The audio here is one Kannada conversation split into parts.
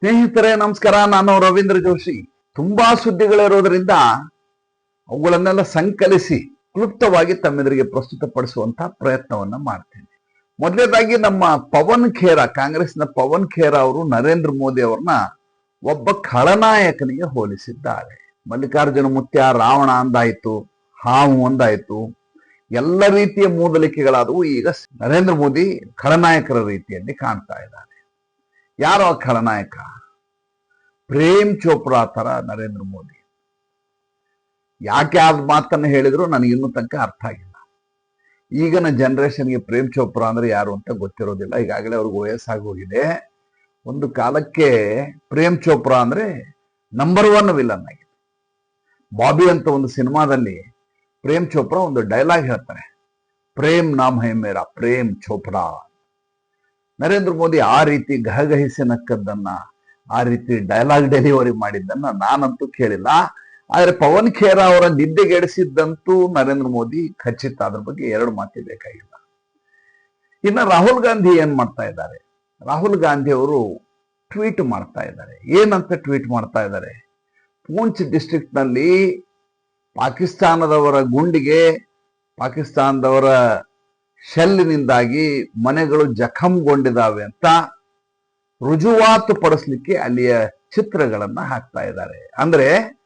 ಸ್ನೇಹಿತರೆ, ನಮಸ್ಕಾರ. ನಾನು ರವೀಂದ್ರ ಜೋಶಿ. ತುಂಬಾ ಸುದ್ದಿಗಳಿರೋದ್ರಿಂದ ಅವುಗಳನ್ನೆಲ್ಲ ಸಂಕಲಿಸಿ ಕ್ಲುಪ್ತವಾಗಿ ತಮ್ಮೆದುರಿಗೆ ಪ್ರಸ್ತುತಪಡಿಸುವಂತ ಪ್ರಯತ್ನವನ್ನ ಮಾಡ್ತೇನೆ. ಮೊದಲನೇದಾಗಿ ನಮ್ಮ ಪವನ್ ಖೇರಾ ಕಾಂಗ್ರೆಸ್ನ ಪವನ್ ಖೇರಾ ಅವರು ನರೇಂದ್ರ ಮೋದಿ ಅವ್ರನ್ನ ಒಬ್ಬ ಖಳನಾಯಕನಿಗೆ ಹೋಲಿಸಿದ್ದಾರೆ. ಮಲ್ಲಿಕಾರ್ಜುನ ಮುತ್ಯ, ರಾವಣ ಅಂದಾಯ್ತು, ಹಾವು ಒಂದಾಯಿತು ಎಲ್ಲ ರೀತಿಯ ಮೂದಲಿಕೆಗಳಾದವು ಈಗ ನರೇಂದ್ರ ಮೋದಿ ಖಳನಾಯಕರ ರೀತಿಯಲ್ಲಿ ಕಾಣ್ತಾ ಇದ್ದಾರೆ. ಯಾರು ಆ ಖಳನಾಯಕ ಪ್ರೇಮ್ ಚೋಪ್ರಾ ತರ ನರೇಂದ್ರ ಮೋದಿ. ಯಾಕೆ ಆದ ಮಾತನ್ನ ಹೇಳಿದ್ರು ನನಗೆ ಇನ್ನೂ ತನಕ ಅರ್ಥ ಆಗಿಲ್ಲ. ಈಗಿನ ಜನರೇಷನ್ಗೆ ಪ್ರೇಮ್ ಚೋಪ್ರಾ ಅಂದ್ರೆ ಯಾರು ಅಂತ ಗೊತ್ತಿರೋದಿಲ್ಲ. ಈಗಾಗಲೇ ಅವ್ರಿಗೆ ವಯಸ್ಸಾಗಿ ಹೋಗಿದೆ. ಒಂದು ಕಾಲಕ್ಕೆ ಪ್ರೇಮ್ ಚೋಪ್ರಾ ಅಂದ್ರೆ ನಂಬರ್ ಒನ್ ವಿಲನ್ ಆಗಿದೆ. ಬಾಬಿ ಅಂತ ಒಂದು ಸಿನಿಮಾದಲ್ಲಿ ಪ್ರೇಮ್ ಚೋಪ್ರಾ ಒಂದು ಡೈಲಾಗ್ ಹೇಳ್ತಾರೆ. ಪ್ರೇಮ್ ನಾಮ್ ಹೈ ಮೇರಾ, ಪ್ರೇಮ್ ಚೋಪ್ರಾ. ನರೇಂದ್ರ ಮೋದಿ ಆ ರೀತಿ ಗಹಗಹಿಸಿ ನಕ್ಕದ್ದನ್ನ, ಆ ರೀತಿ ಡೈಲಾಗ್ ಡೆಲಿವರಿ ಮಾಡಿದ್ದನ್ನ ನಾನಂತೂ ಕೇಳಿಲ್ಲ. ಆದ್ರೆ ಪವನ್ ಖೇರಾ ಅವರ ನಿದ್ದೆಗೆಡಿಸಿದ್ದಂತೂ ನರೇಂದ್ರ ಮೋದಿ ಖಚಿತ. ಅದ್ರ ಬಗ್ಗೆ ಎರಡು ಮಾತಿ ಬೇಕಾಗಿಲ್ಲ. ಇನ್ನ ರಾಹುಲ್ ಗಾಂಧಿ ಏನ್ ಮಾಡ್ತಾ ಇದ್ದಾರೆ? ರಾಹುಲ್ ಗಾಂಧಿ ಅವರು ಟ್ವೀಟ್ ಮಾಡ್ತಾ ಇದ್ದಾರೆ. ಏನಂತ ಟ್ವೀಟ್ ಮಾಡ್ತಾ ಇದ್ದಾರೆ? ಪೂಂಚ್ ಡಿಸ್ಟ್ರಿಕ್ಟ್ನಲ್ಲಿ ಪಾಕಿಸ್ತಾನದವರ ಗುಂಡಿಗೆ, ಪಾಕಿಸ್ತಾನದವರ ಶೆಲ್ನಿಂದಾಗಿ ಮನೆಗಳು ಜಖಂಗೊಂಡಿದ್ದಾವೆ ಅಂತ ರುಜುವಾತು ಪಡಿಸ್ಲಿಕ್ಕೆ ಅಲ್ಲಿಯ ಚಿತ್ರಗಳನ್ನ ಹಾಕ್ತಾ ಇದ್ದಾರೆ. ಅಂದ್ರೆ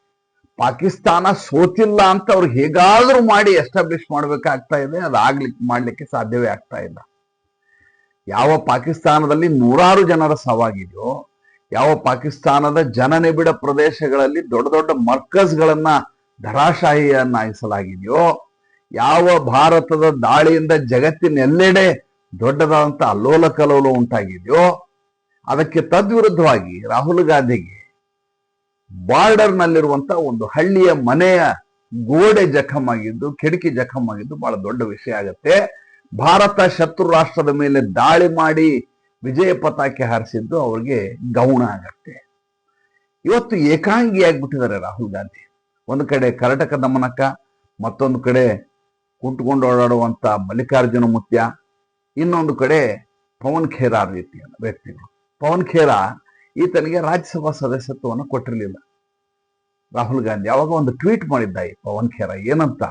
ಪಾಕಿಸ್ತಾನ ಸೋತಿಲ್ಲ ಅಂತ ಅವ್ರು ಹೇಗಾದ್ರೂ ಮಾಡಿ ಎಸ್ಟಾಬ್ಲಿಷ್ ಮಾಡ್ಬೇಕಾಗ್ತಾ ಇದೆ ಅದಾಗ್ಲಿಕ್ಕೆ ಮಾಡ್ಲಿಕ್ಕೆ ಸಾಧ್ಯವೇ ಆಗ್ತಾ ಇಲ್ಲ. ಯಾವ ಪಾಕಿಸ್ತಾನದಲ್ಲಿ ನೂರಾರು ಜನರ ಸವಾಗಿದೆಯೋ, ಯಾವ ಪಾಕಿಸ್ತಾನದ ಜನನಿಬಿಡ ಪ್ರದೇಶಗಳಲ್ಲಿ ದೊಡ್ಡ ದೊಡ್ಡ ಮರ್ಕಸ್ಗಳನ್ನ ಧರಾಶಾಹಿಯನ್ನಾಗಿಸಲಾಗಿದೆಯೋ ಯಾವ ಭಾರತದ ದಾಳಿಯಿಂದ ಜಗತ್ತಿನೆಲ್ಲೆಡೆ ದೊಡ್ಡದಾದಂಥ ಅಲ್ಲೋಲ ಕಲೋಲ ಉಂಟಾಗಿದೆಯೋ, ಅದಕ್ಕೆ ತದ್ವಿರುದ್ಧವಾಗಿ ರಾಹುಲ್ ಗಾಂಧಿಗೆ ಬಾರ್ಡರ್ ನಲ್ಲಿರುವಂತ ಒಂದು ಹಳ್ಳಿಯ ಮನೆಯ ಗೋಡೆ ಜಖಮ್ ಆಗಿದ್ದು, ಕಿಟಕಿ ಜಖಮ್ ಆಗಿದ್ದು ಬಹಳ ದೊಡ್ಡ ವಿಷಯ ಆಗತ್ತೆ. ಭಾರತ ಶತ್ರು ರಾಷ್ಟ್ರದ ಮೇಲೆ ದಾಳಿ ಮಾಡಿ ವಿಜಯ ಪತಾಕೆ ಹಾರಿಸಿದ್ದು ಅವ್ರಿಗೆ ಗೌಣ ಆಗತ್ತೆ. ಇವತ್ತು ಏಕಾಂಗಿ ಆಗ್ಬಿಟ್ಟಿದ್ದಾರೆ ರಾಹುಲ್ ಗಾಂಧಿ. ಒಂದು ಕಡೆ ಕರ್ನಾಟಕ ದಮನಕ್ಕ ಮತ್ತೊಂದು ಕಡೆ ಕುಂಟ್ಕೊಂಡು ಓಡಾಡುವಂತ ಮಲ್ಲಿಕಾರ್ಜುನ ಮುತ್ಯ, ಇನ್ನೊಂದು ಕಡೆ ಪವನ್ ಖೇರಾ ರೀತಿಯ ವ್ಯಕ್ತಿಗಳು. ಪವನ್ ಖೇರಾ ಈತನಿಗೆ ರಾಜ್ಯಸಭಾ ಸದಸ್ಯತ್ವವನ್ನು ಕೊಟ್ಟಿರಲಿಲ್ಲ. ರಾಹುಲ್ ಗಾಂಧಿ ಯಾವಾಗ ಒಂದು ಟ್ವೀಟ್ ಮಾಡಿದ್ದ ಈ ಪವನ್ ಖೇರಾ, ಏನಂತ?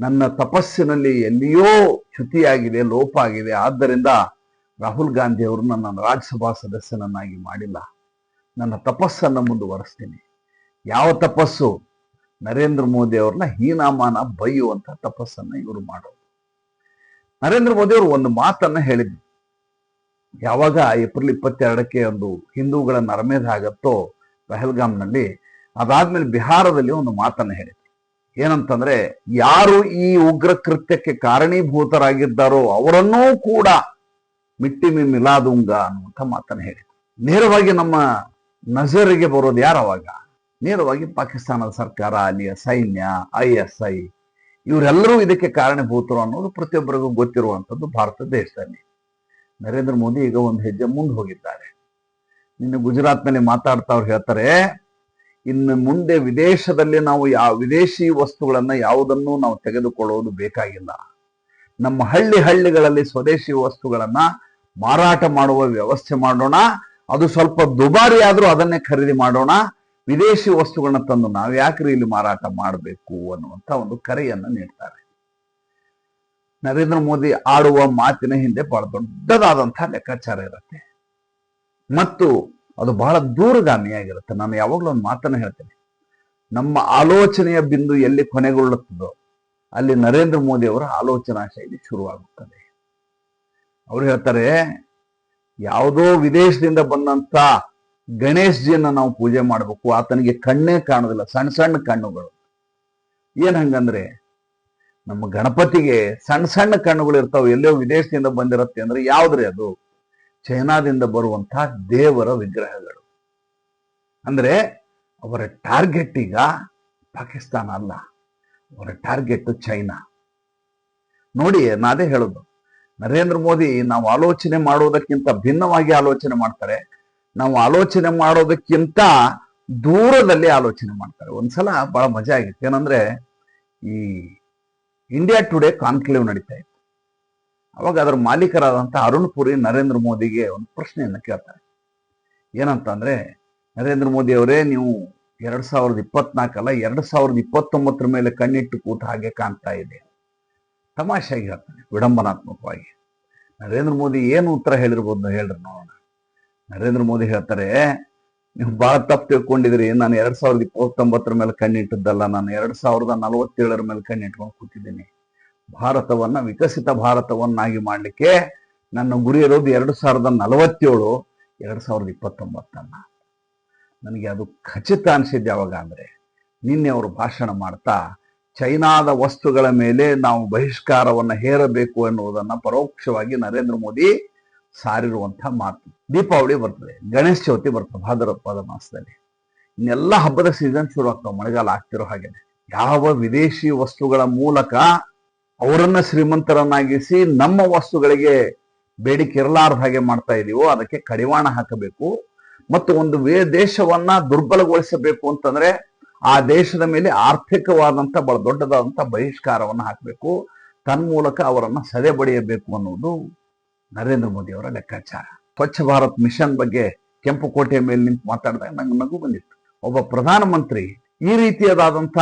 ನನ್ನ ತಪಸ್ಸಿನಲ್ಲಿ ಎಲ್ಲಿಯೋ ಚ್ಯುತಿಯಾಗಿದೆ, ಲೋಪ ಆಗಿದೆ, ಆದ್ದರಿಂದ ರಾಹುಲ್ ಗಾಂಧಿ ಅವರು ನನ್ನ ರಾಜ್ಯಸಭಾ ಸದಸ್ಯನನ್ನಾಗಿ ಮಾಡಿಲ್ಲ. ನನ್ನ ತಪಸ್ಸನ್ನು ಮುಂದುವರೆಸ್ತೀನಿ. ಯಾವ ತಪಸ್ಸು? ನರೇಂದ್ರ ಮೋದಿ ಅವ್ರನ್ನ ಹೀನಾಮಾನ ಬೈಯುವಂತ ತಪಸ್ಸನ್ನ ಇವರು ಮಾಡೋದು ನರೇಂದ್ರ ಮೋದಿ ಅವರು ಒಂದು ಮಾತನ್ನ ಹೇಳಿದ್ರು. ಯಾವಾಗ ಏಪ್ರಿಲ್ ಇಪ್ಪತ್ತೆರಡಕ್ಕೆ ಒಂದು ಹಿಂದೂಗಳ ನರಮೇಧ ಆಗತ್ತೋ ಪಹಲ್ಗಾಮ್ನಲ್ಲಿ ಅದಾದ್ಮೇಲೆ ಬಿಹಾರದಲ್ಲಿ ಒಂದು ಮಾತನ್ನ ಹೇಳಿದ್ರು. ಏನಂತಂದ್ರೆ, ಯಾರು ಈ ಉಗ್ರ ಕೃತ್ಯಕ್ಕೆ ಕಾರಣೀಭೂತರಾಗಿದ್ದಾರೋ ಅವರನ್ನೂ ಕೂಡ ಮಿಟ್ಟಿಮಿ ಮಿಲಾದುಂಗ ಅನ್ನುವಂಥ ಮಾತನ್ನ ಹೇಳಿದ್ರು. ನೇರವಾಗಿ ನಮ್ಮ ನಜರಿಗೆ ಬರೋದು ಯಾರು ಅವಾಗ? ನೇರವಾಗಿ ಪಾಕಿಸ್ತಾನದ ಸರ್ಕಾರ, ಅಲ್ಲಿಯ ಸೈನ್ಯ, ಐ ಎಸ್ ಐ ಇವರೆಲ್ಲರೂ ಇದಕ್ಕೆ ಕಾರಣಭೂತರು ಅನ್ನೋದು ಪ್ರತಿಯೊಬ್ಬರಿಗೂ ಗೊತ್ತಿರುವಂಥದ್ದು ಭಾರತ ದೇಶದಲ್ಲಿ. ನರೇಂದ್ರ ಮೋದಿ ಈಗ ಒಂದು ಹೆಜ್ಜೆ ಮುಂದೆ ಹೋಗಿದ್ದಾರೆ. ನಿನ್ನೆ ಗುಜರಾತ್ನಲ್ಲಿ ಮಾತಾಡ್ತಾ ಅವ್ರು ಹೇಳ್ತಾರೆ, ಇನ್ನು ಮುಂದೆ ವಿದೇಶದಲ್ಲಿ ನಾವು ಯಾವ ವಿದೇಶಿ ವಸ್ತುಗಳನ್ನ ಯಾವುದನ್ನು ನಾವು ತೆಗೆದುಕೊಳ್ಳುವುದು ಬೇಕಾಗಿಲ್ಲ. ನಮ್ಮ ಹಳ್ಳಿ ಹಳ್ಳಿಗಳಲ್ಲಿ ಸ್ವದೇಶಿ ವಸ್ತುಗಳನ್ನ ಮಾರಾಟ ಮಾಡುವ ವ್ಯವಸ್ಥೆ ಮಾಡೋಣ, ಅದು ಸ್ವಲ್ಪ ದುಬಾರಿ ಆದರೂ ಅದನ್ನೇ ಖರೀದಿ ಮಾಡೋಣ ವಿದೇಶಿ ವಸ್ತುಗಳನ್ನ ತಂದು ನಾವು ಯಾಕ್ರಿ ಇಲ್ಲಿ ಮಾರಾಟ ಮಾಡಬೇಕು ಅನ್ನುವಂತ ಒಂದು ಕರೆಯನ್ನು ನೀಡ್ತಾರೆ. ನರೇಂದ್ರ ಮೋದಿ ಆಡುವ ಮಾತಿನ ಹಿಂದೆ ಬಹಳ ದೊಡ್ಡದಾದಂತಹ ಲೆಕ್ಕಾಚಾರ ಇರುತ್ತೆ. ಮತ್ತು ಅದು ಬಹಳ ದೂರಗಾಮಿಯಾಗಿರುತ್ತೆ. ನಾನು ಯಾವಾಗಲೂ ಒಂದು ಮಾತನ್ನು ಹೇಳ್ತೇನೆ. ನಮ್ಮ ಆಲೋಚನೆಯ ಬಿಂದು ಎಲ್ಲಿ ಕೊನೆಗೊಳ್ಳುತ್ತದೋ ಅಲ್ಲಿ ನರೇಂದ್ರ ಮೋದಿ ಅವರ ಆಲೋಚನಾ ಶೈಲಿ ಶುರುವಾಗುತ್ತದೆ. ಅವರು ಹೇಳ್ತಾರೆ, ಯಾವುದೋ ವಿದೇಶದಿಂದ ಬಂದಂತ ಗಣೇಶ್ ಜಿಯನ್ನ ನಾವು ಪೂಜೆ ಮಾಡಬೇಕು. ಆತನಿಗೆ ಕಣ್ಣೇ ಕಾಣೋದಿಲ್ಲ ಸಣ್ಣ ಸಣ್ಣ ಕಣ್ಣುಗಳು. ಏನ್ ಹಂಗಂದ್ರೆ, ನಮ್ಮ ಗಣಪತಿಗೆ ಸಣ್ಣ ಸಣ್ಣ ಕಣ್ಣುಗಳು ಇರ್ತಾವೆ. ಎಲ್ಲೋ ವಿದೇಶದಿಂದ ಬಂದಿರತ್ತೆ ಅಂದ್ರೆ ಯಾವ್ದ್ರಿ ಅದು? ಚೈನಾದಿಂದ ಬರುವಂತಹ ದೇವರ ವಿಗ್ರಹಗಳು. ಅಂದ್ರೆ, ಅವರ ಟಾರ್ಗೆಟ್ ಈಗ ಪಾಕಿಸ್ತಾನ ಅಲ್ಲ. ಅವರ ಟಾರ್ಗೆಟ್ ಚೈನಾ. ನೋಡಿ, ನಾದೇ ಹೇಳೋದು. ನರೇಂದ್ರ ಮೋದಿ ನಾವು ಆಲೋಚನೆ ಮಾಡುವುದಕ್ಕಿಂತ ಭಿನ್ನವಾಗಿ ಆಲೋಚನೆ ಮಾಡ್ತಾರೆ. ನಾವು ಆಲೋಚನೆ ಮಾಡೋದಕ್ಕಿಂತ ದೂರದಲ್ಲಿ ಆಲೋಚನೆ ಮಾಡ್ತಾರೆ. ಒಂದ್ಸಲ ಬಹಳ ಮಜಾ ಆಗಿತ್ತು. ಏನಂದ್ರೆ ಈ ಇಂಡಿಯಾ ಟುಡೇ ಕಾನ್ಕ್ಲೇವ್ ನಡೀತಾ ಇತ್ತು. ಅವಾಗ ಅದರ ಮಾಲೀಕರಾದಂತಹ ಅರುಣ್ ಪುರಿ, ನರೇಂದ್ರ ಮೋದಿಗೆ ಒಂದು ಪ್ರಶ್ನೆಯನ್ನು ಕೇಳ್ತಾರೆ. ಏನಂತಂದ್ರೆ, ನರೇಂದ್ರ ಮೋದಿ ಅವರೇ, ನೀವು ಎರಡ್ ಸಾವಿರದ ಇಪ್ಪತ್ನಾಲ್ಕಲ್ಲ, ಎರಡ್ ಸಾವಿರದ ಇಪ್ಪತ್ತೊಂಬತ್ತರ ಮೇಲೆ ಕಣ್ಣಿಟ್ಟು ಕೂತ ಹಾಗೆ ಕಾಣ್ತಾ ಇದೆ. ತಮಾಷೆಯಾಗಿ ಹೇಳ್ತಾನೆ, ವಿಡಂಬನಾತ್ಮಕವಾಗಿ. ನರೇಂದ್ರ ಮೋದಿ ಏನು ಉತ್ತರ ಹೇಳಿರ್ಬೋದು ಹೇಳ್ರಿ ನೋಡೋಣ. ನರೇಂದ್ರ ಮೋದಿ ಹೇಳ್ತಾರೆ, ನೀವು ಬಹಳ ತಪ್ಪು ತಿಳ್ಕೊಂಡಿದ್ರಿ ನಾನು ಎರಡ್ ಸಾವಿರದ ಇಪ್ಪತ್ತೊಂಬತ್ತರ ಮೇಲೆ ಕಣ್ಣಿಟ್ಟದ್ದಲ್ಲ. ನಾನು ಎರಡ್ ಸಾವಿರದ ನಲವತ್ತೇಳರ ಮೇಲೆ ಕಣ್ಣಿಟ್ಕೊಂಡು ಕೂತಿದ್ದೀನಿ. ಭಾರತವನ್ನ ವಿಕಸಿತ ಭಾರತವನ್ನಾಗಿ ಮಾಡ್ಲಿಕ್ಕೆ ನನ್ನ ಗುರಿ ಇರೋದು ಎರಡು ಸಾವಿರದ ನಲವತ್ತೇಳು, ಎರಡ್ ಸಾವಿರದ ಇಪ್ಪತ್ತೊಂಬತ್ತನ್ನ. ನನಗೆ ಅದು ಖಚಿತ ಅನಿಸಿದ್ದು ಯಾವಾಗ ಅಂದ್ರೆ, ನಿನ್ನೆ ಅವರು ಭಾಷಣ ಮಾಡ್ತಾ, ಚೈನಾದ ವಸ್ತುಗಳ ಮೇಲೆ ನಾವು ಬಹಿಷ್ಕಾರವನ್ನು ಹೇರಬೇಕು ಎನ್ನುವುದನ್ನು ಪರೋಕ್ಷವಾಗಿ ನರೇಂದ್ರ ಮೋದಿ ಸಾರಿರುವಂತಹ ಮಾತು. ದೀಪಾವಳಿ ಬರ್ತದೆ, ಗಣೇಶ ಚೌತಿ ಬರ್ತದೆ, ಭಾದ್ರಪದ ಮಾಸದಲ್ಲಿ. ಇನ್ನೆಲ್ಲ ಹಬ್ಬದ ಸೀಸನ್ ಶುರು ಆಗ್ತಾವ, ಮಳೆಗಾಲ ಆಗ್ತಿರೋ ಹಾಗೆ. ಯಾವ ವಿದೇಶಿ ವಸ್ತುಗಳ ಮೂಲಕ ಅವರನ್ನ ಶ್ರೀಮಂತರನ್ನಾಗಿಸಿ ನಮ್ಮ ವಸ್ತುಗಳಿಗೆ ಬೇಡಿಕೆ ಇರಲಾರ್ದ ಹಾಗೆ ಮಾಡ್ತಾ ಇದೀವೋ, ಅದಕ್ಕೆ ಕಡಿವಾಣ ಹಾಕಬೇಕು. ಮತ್ತು ಒಂದು ವೇ ದೇಶವನ್ನ ದುರ್ಬಲಗೊಳಿಸಬೇಕು ಅಂತಂದ್ರೆ ಆ ದೇಶದ ಮೇಲೆ ಆರ್ಥಿಕವಾದಂತ ಬಹಳ ದೊಡ್ಡದಾದಂತ ಬಹಿಷ್ಕಾರವನ್ನು ಹಾಕಬೇಕು. ತನ್ಮೂಲಕ ಅವರನ್ನ ಸದೆ ಬಡಿಯಬೇಕು ಅನ್ನುವುದು ನರೇಂದ್ರ ಮೋದಿ ಅವರ ಲೆಕ್ಕಾಚಾರ. ಸ್ವಚ್ಛ ಭಾರತ್ ಮಿಷನ್ ಬಗ್ಗೆ ಕೆಂಪು ಕೋಟೆಯ ಮೇಲೆ ನಿಂತು ಮಾತಾಡಿದಾಗ ನಂಗೆ ನಗು ಬಂದಿತ್ತು. ಒಬ್ಬ ಪ್ರಧಾನಮಂತ್ರಿ ಈ ರೀತಿಯಾದಂತ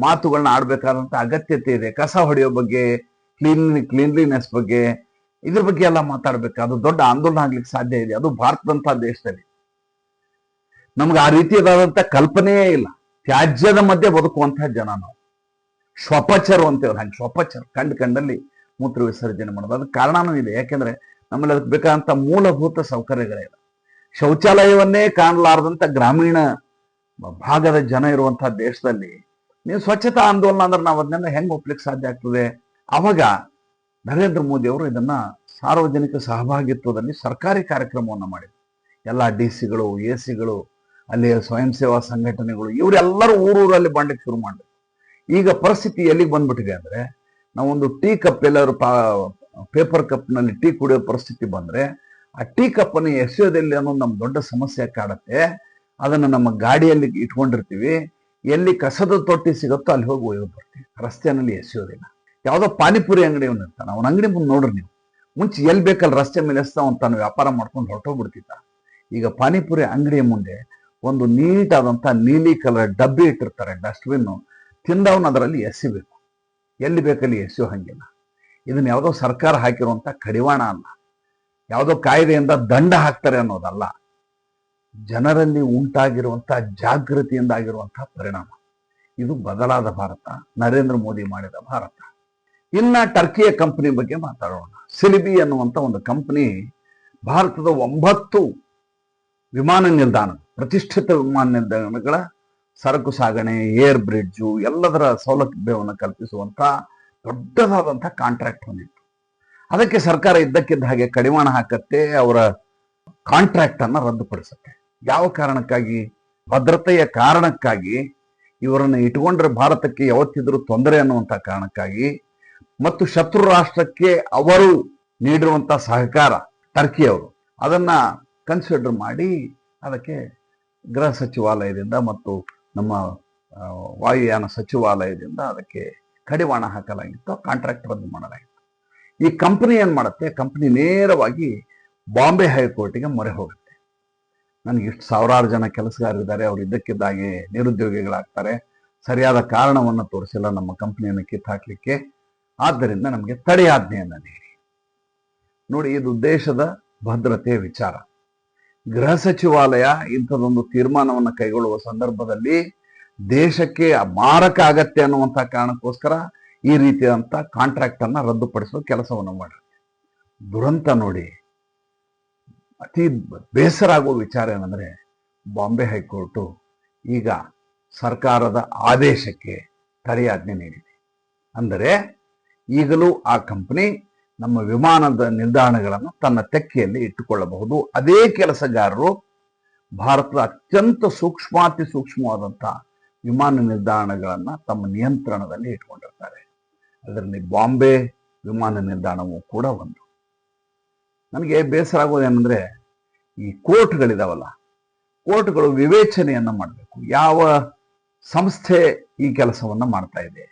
ಮಾತುಗಳನ್ನ ಆಡ್ಬೇಕಾದಂತ ಅಗತ್ಯತೆ ಇದೆ. ಕಸ ಹೊಡೆಯೋ ಬಗ್ಗೆ ಕ್ಲೀನ್ ಕ್ಲೀನ್ಲಿನೆಸ್ ಬಗ್ಗೆ, ಇದ್ರ ಬಗ್ಗೆ ಎಲ್ಲ ಮಾತಾಡ್ಬೇಕು. ಅದು ದೊಡ್ಡ ಆಂದೋಲನ ಆಗ್ಲಿಕ್ಕೆ ಸಾಧ್ಯ ಇದೆ. ಅದು ಭಾರತದಂತಹ ದೇಶದಲ್ಲಿ. ನಮ್ಗೆ ಆ ರೀತಿಯಾದಂತ ಕಲ್ಪನೆಯೇ ಇಲ್ಲ. ತ್ಯಾಜ್ಯದ ಮಧ್ಯೆ ಬದುಕುವಂತಹ ಜನ ನಾವು. ಶ್ವಪಚರು ಅಂತೇವ್ರು. ಹಂಗೆ ಶ್ವಪಚರ್. ಕಂಡು ಕಂಡಲ್ಲಿ ಮೂತ್ರ ವಿಸರ್ಜನೆ ಮಾಡೋದು. ಅದಕ್ಕೆ ಕಾರಣನೂ ಇದೆ. ಯಾಕೆಂದ್ರೆ ನಮ್ಮಲ್ಲಿ ಅದಕ್ಕೆ ಬೇಕಾದಂಥ ಮೂಲಭೂತ ಸೌಕರ್ಯಗಳಿಲ್ಲ ಶೌಚಾಲಯವನ್ನೇ ಕಾಣಲಾರದಂತ ಗ್ರಾಮೀಣ ಭಾಗದ ಜನ ಇರುವಂಥ ದೇಶದಲ್ಲಿ ನೀವು ಸ್ವಚ್ಛತಾ ಆಂದೋಲನ ಅಂದ್ರೆ ನಾವು ಅದನ್ನೆಲ್ಲ ಹೆಂಗ್ ಒಪ್ಲಿಕ್ಕೆ ಸಾಧ್ಯ ಆಗ್ತದೆ? ಅವಾಗ ನರೇಂದ್ರ ಮೋದಿ ಅವರು ಇದನ್ನ ಸಾರ್ವಜನಿಕ ಸಹಭಾಗಿತ್ವದಲ್ಲಿ ಸರ್ಕಾರಿ ಕಾರ್ಯಕ್ರಮವನ್ನ ಮಾಡಿದ್ರು. ಎಲ್ಲ ಡಿ ಸಿಗಳು, ಎ ಸಿಗಳು ಅಲ್ಲಿ ಸ್ವಯಂ ಸೇವಾ ಸಂಘಟನೆಗಳು ಇವರೆಲ್ಲರೂ ಊರೂರಲ್ಲಿ ಬಂಡಕ್ಕೆ ಶುರು ಮಾಡಿದ್ರು. ಈಗ ಪರಿಸ್ಥಿತಿ ಎಲ್ಲಿಗೆ ಬಂದ್ಬಿಟ್ಟಿದೆ ಅಂದ್ರೆ ನಾವೊಂದು ಟೀ ಕಪ್ ಎಲ್ಲರೂ ಪೇಪರ್ ಕಪ್ನಲ್ಲಿ ಟೀ ಕುಡಿಯೋ ಪರಿಸ್ಥಿತಿ ಬಂದ್ರೆ ಆ ಟೀ ಕಪ್ಪನ್ನು ಎಸೆಯೋದಿಲ್ಲ ಅನ್ನೋದು ನಮ್ಮ ದೊಡ್ಡ ಸಮಸ್ಯೆ ಕಾಡತ್ತೆ. ಅದನ್ನ ನಮ್ಮ ಗಾಡಿಯಲ್ಲಿ ಇಟ್ಕೊಂಡಿರ್ತೀವಿ. ಎಲ್ಲಿ ಕಸದ ತೊಟ್ಟಿ ಸಿಗುತ್ತೋ ಅಲ್ಲಿ ಹೋಗಿ ಒಯ್ದು ಬರ್ತೀವಿ. ರಸ್ತೆನಲ್ಲಿ ಎಸೆಯೋದಿಲ್ಲ. ಯಾವುದೋ ಪಾನಿಪುರಿ ಅಂಗಡಿ ಇರ್ತಾನೆ, ಅವನ ಅಂಗಡಿ ಮುಂದೆ ನೋಡ್ರಿ ನೀವು. ಮುಂಚೆ ಎಲ್ಲಿ ಬೇಕಲ್ಲಿ ರಸ್ತೆ ಮೇಲೆ ಎಸ್ತಾ, ಅವ್ನು ತಾನು ವ್ಯಾಪಾರ ಮಾಡ್ಕೊಂಡು ಹೊರಟೋಗ್ಬಿಡ್ತಿದ್ದ. ಈಗ ಪಾನಿಪುರಿ ಅಂಗಡಿಯ ಮುಂದೆ ಒಂದು ನೀಟಾದಂಥ ನೀಲಿ ಕಲರ್ ಡಬ್ಬಿ ಇಟ್ಟಿರ್ತಾರೆ, ಡಸ್ಟ್ಬಿನ್ನು ತಿಂದವನು ಅದರಲ್ಲಿ ಎಸಿಬೇಕು. ಎಲ್ಲಿ ಬೇಕಲ್ಲಿ ಎಸೆಯೋ ಹಂಗಿಲ್ಲ ಇದನ್ನ ಯಾವುದೋ ಸರ್ಕಾರ ಹಾಕಿರುವಂತ ಕಡಿವಾಣ ಅಲ್ಲ. ಯಾವುದೋ ಕಾಯ್ದೆಯಿಂದ ದಂಡ ಹಾಕ್ತಾರೆ ಅನ್ನೋದಲ್ಲ. ಜನರಲ್ಲಿ ಉಂಟಾಗಿರುವಂಥ ಜಾಗೃತಿಯಿಂದ ಆಗಿರುವಂತಹ ಪರಿಣಾಮ. ಇದು ಬದಲಾದ ಭಾರತ, ನರೇಂದ್ರ ಮೋದಿ ಮಾಡಿದ ಭಾರತ. ಇನ್ನ ಟರ್ಕಿಯ ಕಂಪನಿ ಬಗ್ಗೆ ಮಾತಾಡೋಣ. ಸಿಲಿಬಿ ಅನ್ನುವಂತ ಒಂದು ಕಂಪನಿ ಭಾರತದ ಒಂಬತ್ತು ವಿಮಾನ ನಿಲ್ದಾಣ, ಪ್ರತಿಷ್ಠಿತ ವಿಮಾನ ನಿಲ್ದಾಣಗಳ ಸರಕು ಸಾಗಣೆ ಏರ್ ಬ್ರಿಡ್ಜು ಎಲ್ಲದರ ಸೌಲಭ್ಯವನ್ನು ಕಲ್ಪಿಸುವಂತ ದೊಡ್ಡದಾದಂಥ ಕಾಂಟ್ರಾಕ್ಟ್ ಹೊಂದಿತ್ತು. ಅದಕ್ಕೆ ಸರ್ಕಾರ ಇದ್ದಕ್ಕಿದ್ದ ಹಾಗೆ ಕಡಿವಾಣ ಹಾಕತ್ತೆ, ಅವರ ಕಾಂಟ್ರಾಕ್ಟ್ ಅನ್ನ ರದ್ದುಪಡಿಸುತ್ತೆ. ಯಾವ ಕಾರಣಕ್ಕಾಗಿ? ಭದ್ರತೆಯ ಕಾರಣಕ್ಕಾಗಿ, ಇವರನ್ನು ಇಟ್ಕೊಂಡ್ರೆ ಭಾರತಕ್ಕೆ ಯಾವತ್ತಿದ್ರೂ ತೊಂದರೆ ಅನ್ನುವಂಥ ಕಾರಣಕ್ಕಾಗಿ, ಮತ್ತು ಶತ್ರು ರಾಷ್ಟ್ರಕ್ಕೆ ಅವರು ನೀಡಿರುವಂಥ ಸಹಕಾರ, ಟರ್ಕಿಯವರು, ಅದನ್ನ ಕನ್ಸಿಡರ್ ಮಾಡಿ, ಅದಕ್ಕೆ ಗೃಹ ಸಚಿವಾಲಯದಿಂದ ಮತ್ತು ನಮ್ಮ ವಾಯುಯಾನ ಸಚಿವಾಲಯದಿಂದ ಅದಕ್ಕೆ ಕಡಿವಾಣ ಹಾಕಲಾಗಿತ್ತು ಕಾಂಟ್ರಾಕ್ಟ್ ರದ್ದು ಮಾಡಲಾಗಿತ್ತು. ಈ ಕಂಪನಿ ಏನು ಮಾಡುತ್ತೆ ಕಂಪನಿ ನೇರವಾಗಿ ಬಾಂಬೆ ಹೈಕೋರ್ಟಿಗೆ ಮೊರೆ ಹೋಗುತ್ತೆ. ನನಗೆ ಇಷ್ಟು ಸಾವಿರಾರು ಜನ ಕೆಲಸಗಾರರಿದ್ದಾರೆ ಅವರು ಇದ್ದಕ್ಕಿದ್ದಾಗೆ ನಿರುದ್ಯೋಗಿಗಳಾಗ್ತಾರೆ. ಸರಿಯಾದ ಕಾರಣವನ್ನು ತೋರಿಸಿಲ್ಲ ನಮ್ಮ ಕಂಪನಿಯನ್ನು ಕಿತ್ತಾಕ್ಲಿಕ್ಕೆ. ಆದ್ದರಿಂದ ನಮಗೆ ತಡೆಯಾಜ್ಞೆಯನ್ನು ನೀಡಿ. ನೋಡಿ, ಇದು ದೇಶದ ಭದ್ರತೆಯ ವಿಚಾರ. ಗೃಹ ಸಚಿವಾಲಯ ಇಂಥದೊಂದು ತೀರ್ಮಾನವನ್ನು ಕೈಗೊಳ್ಳುವ ಸಂದರ್ಭದಲ್ಲಿ ದೇಶಕ್ಕೆ ಮಾರಕ ಅಗತ್ಯ ಅನ್ನುವಂಥ ಕಾರಣಕ್ಕೋಸ್ಕರ ಈ ರೀತಿಯಾದಂಥ ಕಾಂಟ್ರಾಕ್ಟ್ ಅನ್ನ ರದ್ದುಪಡಿಸುವ ಕೆಲಸವನ್ನು ಮಾಡಿದೆ ದುರಂತ ನೋಡಿ, ಅತಿ ಬೇಸರ ಆಗುವ ವಿಚಾರ ಏನಂದ್ರೆ ಬಾಂಬೆ ಹೈಕೋರ್ಟು ಈಗ ಸರ್ಕಾರದ ಆದೇಶಕ್ಕೆ ತಡೆಯಾಜ್ಞೆ ನೀಡಿದೆ. ಅಂದರೆ ಈಗಲೂ ಆ ಕಂಪನಿ ನಮ್ಮ ವಿಮಾನದ ನಿಲ್ದಾಣಗಳನ್ನು ತನ್ನ ತೆಕ್ಕೆಯಲ್ಲಿ ಇಟ್ಟುಕೊಳ್ಳಬಹುದು. ಅದೇ ಕೆಲಸಗಾರರು ಭಾರತದ ಅತ್ಯಂತ ಸೂಕ್ಷ್ಮಾತಿ ಸೂಕ್ಷ್ಮವಾದಂಥ ವಿಮಾನ ನಿಲ್ದಾಣಗಳನ್ನು ತಮ್ಮ ನಿಯಂತ್ರಣದಲ್ಲಿ ಇಟ್ಕೊಂಡಿರ್ತಾರೆ ಅದರಲ್ಲಿ ಬಾಂಬೆ ವಿಮಾನ ನಿಲ್ದಾಣವೂ ಕೂಡ ಒಂದು. ನನಗೆ ಬೇಸರ ಆಗೋದೇನೆಂದರೆ ಈ ಕೋರ್ಟ್ಗಳಿದಾವಲ್ಲ, ಕೋರ್ಟ್ಗಳು ವಿವೇಚನೆಯನ್ನು ಮಾಡಬೇಕು. ಯಾವ ಸಂಸ್ಥೆ ಈ ಕೆಲಸವನ್ನು ಮಾಡ್ತಾ ಇದೆ?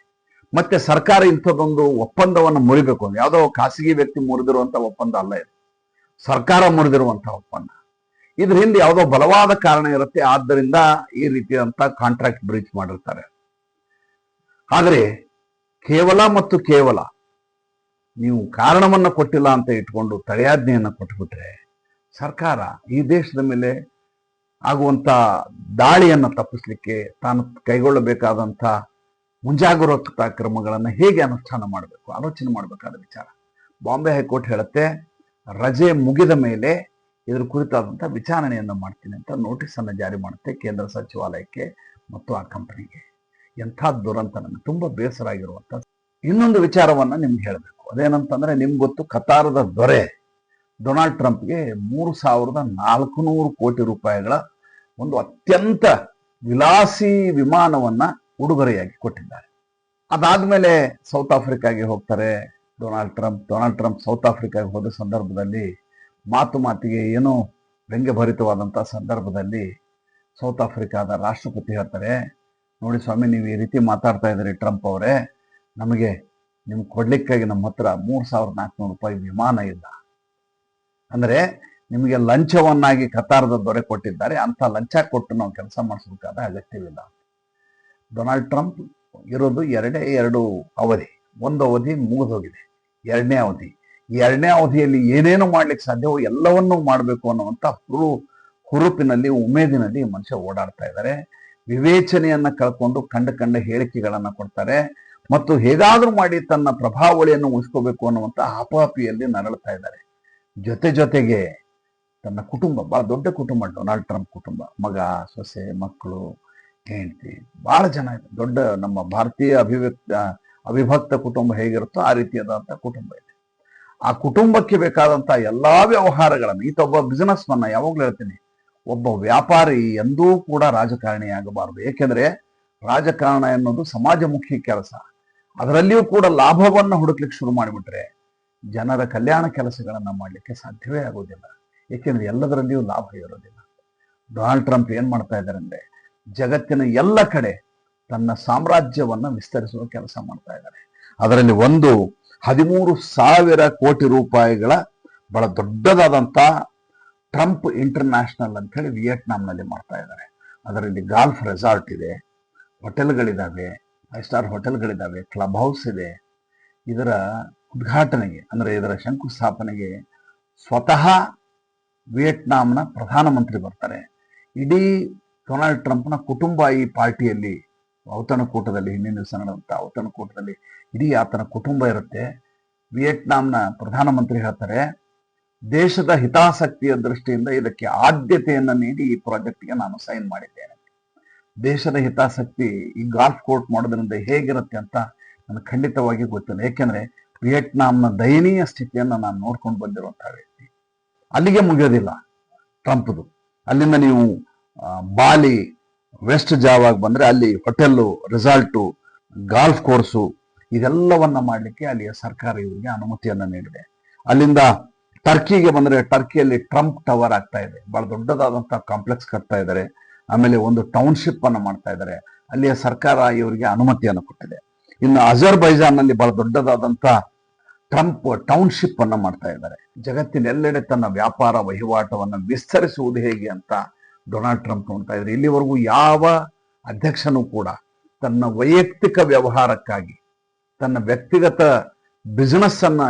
ಮತ್ತೆ ಸರ್ಕಾರ ಇಂಥದ್ದೊಂದು ಒಪ್ಪಂದವನ್ನು ಮುರಿಬೇಕು. ಅಂದ್ರೆ ಯಾವುದೋ ಖಾಸಗಿ ವ್ಯಕ್ತಿ ಮುರಿದಿರುವಂತ ಒಪ್ಪಂದ ಅಲ್ಲ ಇದು. ಸರ್ಕಾರ ಮುರಿದಿರುವಂತಹ ಒಪ್ಪಂದ. ಇದ್ರ ಹಿಂದೆ ಯಾವುದೋ ಬಲವಾದ ಕಾರಣ ಇರುತ್ತೆ. ಆದ್ದರಿಂದ ಈ ರೀತಿಯಾದಂತ ಕಾಂಟ್ರಾಕ್ಟ್ ಬ್ರೀಚ್ ಮಾಡಿರ್ತಾರೆ. ಆದರೆ ಕೇವಲ ಮತ್ತು ಕೇವಲ ನೀವು ಕಾರಣವನ್ನ ಕೊಟ್ಟಿಲ್ಲ ಅಂತ ಇಟ್ಕೊಂಡು ತಡೆಯಾಜ್ಞೆಯನ್ನು ಕೊಟ್ಬಿಟ್ರೆ ಸರ್ಕಾರ ಈ ದೇಶದ ಮೇಲೆ ಆಗುವಂತ ದಾಳಿಯನ್ನ ತಪ್ಪಿಸ್ಲಿಕ್ಕೆ ತಾನು ಕೈಗೊಳ್ಳಬೇಕಾದಂತ ಮುಂಜಾಗ್ರತಾ ಕ್ರಮಗಳನ್ನು ಹೇಗೆ ಅನುಷ್ಠಾನ ಮಾಡಬೇಕು? ಆಲೋಚನೆ ಮಾಡಬೇಕಾದ ವಿಚಾರ. ಬಾಂಬೆ ಹೈಕೋರ್ಟ್ ಹೇಳುತ್ತೆ, ರಜೆ ಮುಗಿದ ಮೇಲೆ ಇದ್ರ ಕುರಿತಾದಂಥ ವಿಚಾರಣೆಯನ್ನು ಮಾಡ್ತೀನಿ ಅಂತ ನೋಟಿಸನ್ನು ಜಾರಿ ಮಾಡುತ್ತೆ ಕೇಂದ್ರ ಸಚಿವಾಲಯಕ್ಕೆ ಮತ್ತು ಆ ಕಂಪನಿಗೆ ಎಂಥ ದುರಂತ ನನಗೆ ತುಂಬ ಬೇಸರ ಆಗಿರುವಂಥ ಇನ್ನೊಂದು ವಿಚಾರವನ್ನು ನಿಮ್ಗೆ ಹೇಳಬೇಕು. ಅದೇನಂತಂದ್ರೆ ನಿಮ್ಗೆ ಗೊತ್ತು ಕತಾರದ ದೊರೆ ಡೊನಾಲ್ಡ್ ಟ್ರಂಪ್ಗೆ ಮೂರು ಸಾವಿರದ ನಾಲ್ಕು ನೂರು ಕೋಟಿ ರೂಪಾಯಿಗಳ ಒಂದು ಅತ್ಯಂತ ವಿಲಾಸಿ ವಿಮಾನವನ್ನ ಉಡುಗೊರೆಯಾಗಿ ಕೊಟ್ಟಿದ್ದಾರೆ. ಅದಾದ್ಮೇಲೆ ಸೌತ್ ಆಫ್ರಿಕಾಗೆ ಹೋಗ್ತಾರೆ. Donald Trump Donald Trump south ಆಫ್ರಿಕಾಗೆ ಹೋದ ಸಂದರ್ಭದಲ್ಲಿ ಮಾತು ಮಾತಿಗೆ ಏನೋ ವ್ಯಂಗ್ಯಭರಿತವಾದಂಥ ಸಂದರ್ಭದಲ್ಲಿ ಸೌತ್ ಆಫ್ರಿಕಾದ ರಾಷ್ಟ್ರಪತಿ ಹೇಳ್ತಾರೆ, ನೋಡಿ ಸ್ವಾಮಿ, ನೀವು ಈ ರೀತಿ ಮಾತಾಡ್ತಾ ಇದ್ದೀರಿ ಟ್ರಂಪ್ ಅವರೇ, ನಮಗೆ ನಿಮ್ಗೆ ಕೊಡ್ಲಿಕ್ಕಾಗಿ ನಮ್ಮ ಹತ್ರ ಮೂರು ಸಾವಿರದ ನಾಲ್ಕುನೂರು ರೂಪಾಯಿ ವಿಮಾನ ಇಲ್ಲ. ಅಂದ್ರೆ ನಿಮಗೆ ಲಂಚವನ್ನಾಗಿ ಕತಾರದ ದೊರೆ ಕೊಟ್ಟಿದ್ದಾರೆ ಅಂತ ಲಂಚ ಕೊಟ್ಟು ನಾವು ಕೆಲಸ ಮಾಡಿಸಬೇಕಾದ ಅಗತ್ಯವಿಲ್ಲ. ಡೊನಾಲ್ಡ್ ಟ್ರಂಪ್ ಇರೋದು ಎರಡೇ ಎರಡು ಅವಧಿ. ಒಂದು ಅವಧಿ ಮುಗಿದೋಗಿದೆ ಎರಡನೇ ಅವಧಿ. ಎರಡನೇ ಅವಧಿಯಲ್ಲಿ ಏನೇನು ಮಾಡ್ಲಿಕ್ಕೆ ಸಾಧ್ಯವೋ ಎಲ್ಲವನ್ನೂ ಮಾಡಬೇಕು ಅನ್ನುವಂಥ ಹುರು, ಹುರುಪಿನಲ್ಲಿ, ಉಮೇದಿನಲ್ಲಿ ಮನುಷ್ಯ ಓಡಾಡ್ತಾ ಇದ್ದಾರೆ ವಿವೇಚನೆಯನ್ನ ಕಳ್ಕೊಂಡು ಕಂಡ ಕಂಡ ಹೇಳಿಕೆಗಳನ್ನ ಕೊಡ್ತಾರೆ. ಮತ್ತು ಹೇಗಾದ್ರೂ ಮಾಡಿ ತನ್ನ ಪ್ರಭಾವಳಿಯನ್ನು ಉಳಿಸ್ಕೋಬೇಕು ಅನ್ನುವಂಥ ಅಪಾಪಿಯಲ್ಲಿ ನರಳ್ತಾ ಇದ್ದಾರೆ ಜೊತೆ ಜೊತೆಗೆ ತನ್ನ ಕುಟುಂಬ, ಬಹಳ ದೊಡ್ಡ ಕುಟುಂಬ ಡೊನಾಲ್ಡ್ ಟ್ರಂಪ್ ಕುಟುಂಬ. ಮಗ, ಸೊಸೆ, ಮಕ್ಕಳು ಹೆಂಡತಿ. ಬಹಳ ಜನ ಇದೆ. ದೊಡ್ಡ ನಮ್ಮ ಭಾರತೀಯ ಅಭಿವ್ಯಕ್ತ, ಅವಿಭಕ್ತ ಕುಟುಂಬ ಹೇಗಿರುತ್ತೋ ಆ ರೀತಿಯಾದಂಥ ಕುಟುಂಬ ಇದೆ. ಆ ಕುಟುಂಬಕ್ಕೆ ಬೇಕಾದಂಥ ಎಲ್ಲಾ ವ್ಯವಹಾರಗಳನ್ನು ಈತ ಒಬ್ಬ ಬಿಸಿನೆಸ್ ಮನ್ನ ಯಾವಾಗ್ಲೂ ಹೇಳ್ತೀನಿ, ಒಬ್ಬ ವ್ಯಾಪಾರಿ ಎಂದೂ ಕೂಡ ರಾಜಕಾರಣಿ ಆಗಬಾರದು ಏಕೆಂದ್ರೆ ರಾಜಕಾರಣ ಎನ್ನುವುದು ಸಮಾಜಮುಖಿ ಕೆಲಸ. ಅದರಲ್ಲಿಯೂ ಕೂಡ ಲಾಭವನ್ನು ಹುಡುಕ್ಲಿಕ್ಕೆ ಶುರು ಮಾಡಿಬಿಟ್ರೆ ಜನರ ಕಲ್ಯಾಣ ಕೆಲಸಗಳನ್ನ ಮಾಡಲಿಕ್ಕೆ ಸಾಧ್ಯವೇ ಆಗೋದಿಲ್ಲ. ಏಕೆಂದರೆ ಎಲ್ಲದರಲ್ಲಿಯೂ ಲಾಭ ಇರೋದಿಲ್ಲ. ಡೊನಾಲ್ಡ್ ಟ್ರಂಪ್ ಏನ್ ಮಾಡ್ತಾ ಇದ್ದಾರೆ ಅಂದ್ರೆ ಜಗತ್ತಿನ ಎಲ್ಲ ಕಡೆ ತನ್ನ ಸಾಮ್ರಾಜ್ಯವನ್ನ ವಿಸ್ತರಿಸುವ ಕೆಲಸ ಮಾಡ್ತಾ ಇದ್ದಾರೆ. ಅದರಲ್ಲಿ ಒಂದು ಹದಿಮೂರು ಸಾವಿರ ಕೋಟಿ ರೂಪಾಯಿಗಳ ಬಹಳ ದೊಡ್ಡದಾದಂತ ಟ್ರಂಪ್ ಇಂಟರ್ನ್ಯಾಷನಲ್ ಅಂತ ಹೇಳಿ ವಿಯೆಟ್ನಾಂನಲ್ಲಿ ಮಾಡ್ತಾ ಇದ್ದಾರೆ. ಅದರಲ್ಲಿ ಗಾಲ್ಫ್ ರೆಸಾರ್ಟ್ ಇದೆ ಹೋಟೆಲ್ಗಳಿದ್ದಾವೆ ಫೈವ್ ಸ್ಟಾರ್ ಹೋಟೆಲ್ಗಳಿದ್ದಾವೆ ಕ್ಲಬ್ ಹೌಸ್ ಇದೆ. ಇದರ ಉದ್ಘಾಟನೆಗೆ ಅಂದ್ರೆ ಇದರ ಶಂಕುಸ್ಥಾಪನೆಗೆ ಸ್ವತಃ ವಿಯೆಟ್ನಾಂನ ಪ್ರಧಾನಮಂತ್ರಿ ಬರ್ತಾರೆ. ಇಡೀ ಡೊನಾಲ್ಡ್ ಟ್ರಂಪ್ನ ಕುಟುಂಬ ಈ ಪಾರ್ಟಿಯಲ್ಲಿ ಔತಣಕೂಟದಲ್ಲಿ ಹಿಂದಿನ ದಿವಸ ನಡೆದಂತ ಔತಣಕೂಟದಲ್ಲಿ ಇಡೀ ಆತನ ಕುಟುಂಬ ಇರುತ್ತೆ. ವಿಯೆಟ್ನಾಂನ ಪ್ರಧಾನಮಂತ್ರಿ ಹೇಳ್ತಾರೆ, ದೇಶದ ಹಿತಾಸಕ್ತಿಯ ದೃಷ್ಟಿಯಿಂದ ಇದಕ್ಕೆ ಆದ್ಯತೆಯನ್ನು ನೀಡಿ ಈ ಪ್ರಾಜೆಕ್ಟ್ಗೆ ನಾನು ಸೈನ್ ಮಾಡಿದ್ದೇನೆ. ದೇಶದ ಹಿತಾಸಕ್ತಿ ಈ ಗಾಲ್ಫ್ ಕೋರ್ಟ್ ಮಾಡೋದ್ರಿಂದ ಹೇಗಿರುತ್ತೆ ಅಂತ ನನಗೆ ಖಂಡಿತವಾಗಿ ಗೊತ್ತಿಲ್ಲ. ಏಕೆಂದರೆ ವಿಯೆಟ್ನಾಂನ ದಯನೀಯ ಸ್ಥಿತಿಯನ್ನ ನಾನು ನೋಡ್ಕೊಂಡು ಬಂದಿರುವಂತಹ ವ್ಯಕ್ತಿ. ಅಲ್ಲಿಗೆ ಮುಗಿಯೋದಿಲ್ಲ ಟ್ರಂಪ್ದು. ಅಲ್ಲಿಂದ ನೀವು ಬಾಲಿ, ವೆಸ್ಟ್ ಜಾವಾಗ ಬಂದ್ರೆ ಅಲ್ಲಿ ಹೋಟೆಲ್ಲು ರೆಸಾರ್ಟು ಗಾಲ್ಫ್ ಕೋರ್ಸು ಇದೆಲ್ಲವನ್ನ ಮಾಡಲಿಕ್ಕೆ ಅಲ್ಲಿಯ ಸರ್ಕಾರ ಇವರಿಗೆ ಅನುಮತಿಯನ್ನು ನೀಡಿದೆ. ಅಲ್ಲಿಂದ ಟರ್ಕಿಗೆ ಬಂದ್ರೆ ಟರ್ಕಿಯಲ್ಲಿ ಟ್ರಂಪ್ ಟವರ್ ಆಗ್ತಾ ಇದೆ. ಬಹಳ ದೊಡ್ಡದಾದಂತಹ ಕಾಂಪ್ಲೆಕ್ಸ್ ಕಟ್ತಾ ಇದ್ದಾರೆ ಆಮೇಲೆ ಒಂದು ಟೌನ್ಶಿಪ್ ಅನ್ನು ಮಾಡ್ತಾ ಇದ್ದಾರೆ ಅಲ್ಲಿಯ ಸರ್ಕಾರ ಇವರಿಗೆ ಅನುಮತಿಯನ್ನು ಕೊಟ್ಟಿದೆ. ಇನ್ನು ಅಜರ್ಬೈಜಾನ್ನಲ್ಲಿ ಬಹಳ ದೊಡ್ಡದಾದಂಥ ಟ್ರಂಪ್ ಟೌನ್ಶಿಪ್ ಅನ್ನು ಮಾಡ್ತಾ ಇದ್ದಾರೆ ಜಗತ್ತಿನೆಲ್ಲೆಡೆ ತನ್ನ ವ್ಯಾಪಾರ ವಹಿವಾಟವನ್ನು ವಿಸ್ತರಿಸುವುದು ಹೇಗೆ ಅಂತ ಡೊನಾಲ್ಡ್ ಟ್ರಂಪ್ ನೋಡ್ತಾ ಇದ್ರೆ ಇಲ್ಲಿವರೆಗೂ ಯಾವ ಅಧ್ಯಕ್ಷನೂ ಕೂಡ ತನ್ನ ವೈಯಕ್ತಿಕ ವ್ಯವಹಾರಕ್ಕಾಗಿ, ತನ್ನ ವ್ಯಕ್ತಿಗತ ಬಿಸ್ನೆಸ್ ಅನ್ನ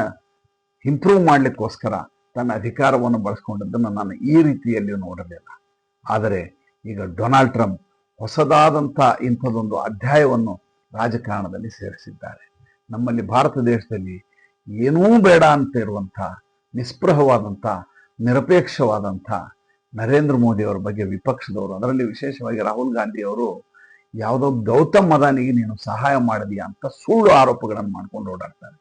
ಇಂಪ್ರೂವ್ ಮಾಡ್ಲಿಕ್ಕೋಸ್ಕರ ತನ್ನ ಅಧಿಕಾರವನ್ನು ಬಳಸ್ಕೊಂಡದ್ದನ್ನು ನಾನು ಈ ರೀತಿಯಲ್ಲಿ ನೋಡಲಿಲ್ಲ. ಆದರೆ ಈಗ ಡೊನಾಲ್ಡ್ ಟ್ರಂಪ್ ಹೊಸದಾದಂಥ ಇಂಥದೊಂದು ಅಧ್ಯಾಯವನ್ನು ರಾಜಕಾರಣದಲ್ಲಿ ಸೇರಿಸಿದ್ದಾರೆ. ನಮ್ಮಲ್ಲಿ ಭಾರತ ದೇಶದಲ್ಲಿ ಏನೂ ಬೇಡ ಅಂತ ಇರುವಂಥ ನಿಸ್ಪೃಹವಾದಂಥ, ನಿರಪೇಕ್ಷವಾದಂಥ ನರೇಂದ್ರ ಮೋದಿ ಅವರ ಬಗ್ಗೆ ವಿಪಕ್ಷದವರು, ಅದರಲ್ಲಿ ವಿಶೇಷವಾಗಿ ರಾಹುಲ್ ಗಾಂಧಿ ಅವರು, ಯಾವುದೋ ಗೌತಮ್ ಅದಾನಿಗೆ ನೀನು ಸಹಾಯ ಮಾಡಿದೀಯಾ ಅಂತ ಸುಳ್ಳು ಆರೋಪಗಳನ್ನು ಮಾಡ್ಕೊಂಡು ಓಡಾಡ್ತಾರೆ.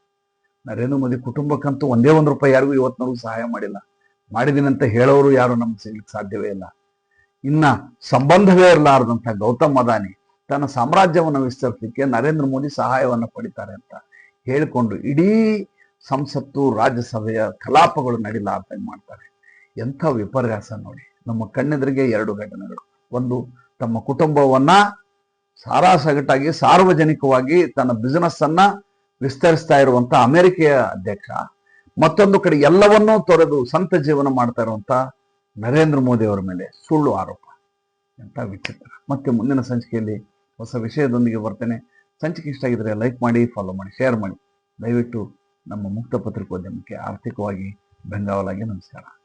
ನರೇಂದ್ರ ಮೋದಿ ಕುಟುಂಬಕ್ಕಂತೂ ಒಂದೇ ಒಂದು ರೂಪಾಯಿ ಯಾರಿಗೂ ಇವತ್ತಿನವರೆಗೂ ಸಹಾಯ ಮಾಡಿಲ್ಲ. ಮಾಡಿದಿನಂತ ಹೇಳೋರು ಯಾರು ನಮ್ಗೆ ಸಿಗ್ಲಿಕ್ಕೆ ಸಾಧ್ಯವೇ ಇಲ್ಲ. ಇನ್ನ ಸಂಬಂಧವೇ ಇರಲಾರದಂತ ಗೌತಮ್ ಅದಾನಿ ತನ್ನ ಸಾಮ್ರಾಜ್ಯವನ್ನು ವಿಸ್ತರಿಸಲಿಕ್ಕೆ ನರೇಂದ್ರ ಮೋದಿ ಸಹಾಯವನ್ನು ಪಡಿತಾರೆ ಅಂತ ಹೇಳಿಕೊಂಡು ಇಡೀ ಸಂಸತ್ತು, ರಾಜ್ಯಸಭೆಯ ಕಲಾಪಗಳು ನಡೀಲಾರ್ದಂಗೆ ಮಾಡ್ತಾರೆ. ಎಂಥ ವಿಪರ್ಯಾಸ ನೋಡಿ. ನಮ್ಮ ಕಣ್ಣೆದುರಿಗೆ ಎರಡು ಘಟನೆಗಳು. ಒಂದು, ತಮ್ಮ ಕುಟುಂಬವನ್ನ ಸಾರಾಸಗಟಾಗಿ, ಸಾರ್ವಜನಿಕವಾಗಿ ತನ್ನ ಬಿಸಿನೆಸ್ ಅನ್ನ ವಿಸ್ತರಿಸ್ತಾ ಇರುವಂತ ಅಮೆರಿಕೆಯ ಅಧ್ಯಕ್ಷ, ಮತ್ತೊಂದು ಕಡೆ ಎಲ್ಲವನ್ನೂ ತೊರೆದು ಸಂತ ಜೀವನ ಮಾಡ್ತಾ ಇರುವಂತ ನರೇಂದ್ರ ಮೋದಿ ಅವರ ಮೇಲೆ ಸುಳ್ಳು ಆರೋಪ. ಎಂಥ ವಿಚಿತ್ರ. ಮತ್ತೆ ಮುಂದಿನ ಸಂಚಿಕೆಯಲ್ಲಿ ಹೊಸ ವಿಷಯದೊಂದಿಗೆ ಬರ್ತೇನೆ. ಸಂಚಿಕೆ ಇಷ್ಟ ಆಗಿದ್ರೆ ಲೈಕ್ ಮಾಡಿ ಫಾಲೋ ಮಾಡಿ ಶೇರ್ ಮಾಡಿ. ದಯವಿಟ್ಟು ನಮ್ಮ ಮುಕ್ತ ಪತ್ರಿಕೋದ್ಯಮಕ್ಕೆ ಆರ್ಥಿಕವಾಗಿ ಬೆಂಗಾವಲಾಗಿ ನಮಸ್ಕಾರ.